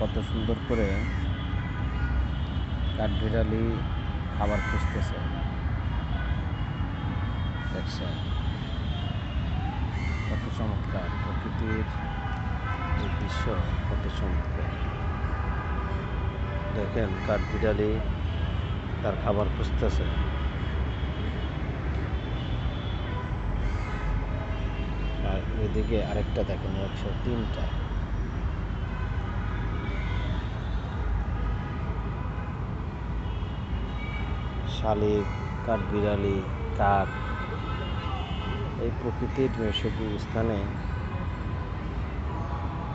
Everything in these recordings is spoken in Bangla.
কত সুন্দর করে কাঠবিড়ালি খাবার খুঁজতেছে। দেখছেন? কত চমৎকার প্রকৃতির এই দৃশ্য, কত চমৎকার। দেখেন কাঠবিড়ালি তার খাবার খুঁজতেছে। আর এদিকে আরেকটা দেখেন, একশো তিনটা। শালিক, কাঠবিড়ালি, কাক এই প্রকৃতির নৈসর্গিক স্থানে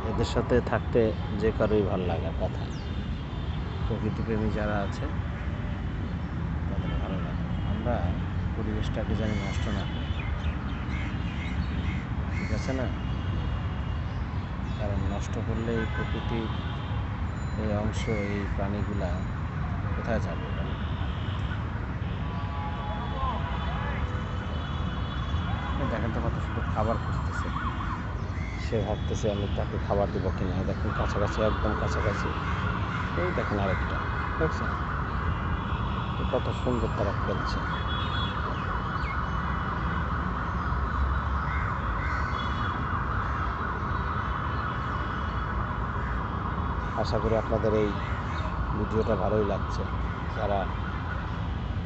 এদের সাথে থাকতে যে কারোই ভালো লাগার কথা। প্রকৃতিপ্রেমী যারা আছে, তাদের ভালো লাগে। আমরা পরিবেশটাকে জানি নষ্ট না করি। ঠিক আছে না? কারণ নষ্ট করলে এই প্রকৃতির এই অংশ, এই প্রাণীগুলা কোথায় যাবে? দেখেন কত সুন্দর খাবার খুঁজতেছে। সে ভাবতেছে, আমি তাকে খাবার দেবো কিনা দেখেন, কাছাকাছি, একদম কাছাকাছি। এই দেখেন আরেকটা, দেখছেন? কত সুন্দর তারা খেলছে। আশা করি আপনাদের এই ভিডিওটা ভালোই লাগছে। যারা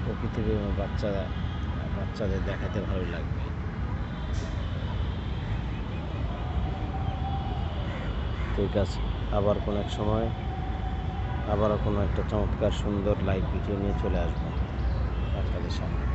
প্রকৃতির বাচ্চারা, বাচ্চাদের দেখাতে ভালোই লাগবে। ঠিক আছে, আবার কোনো এক সময়, আবারও কোনো একটা চমৎকার সুন্দর লাইভ ভিডিও নিয়ে চলে আসব আপনাদের সামনে।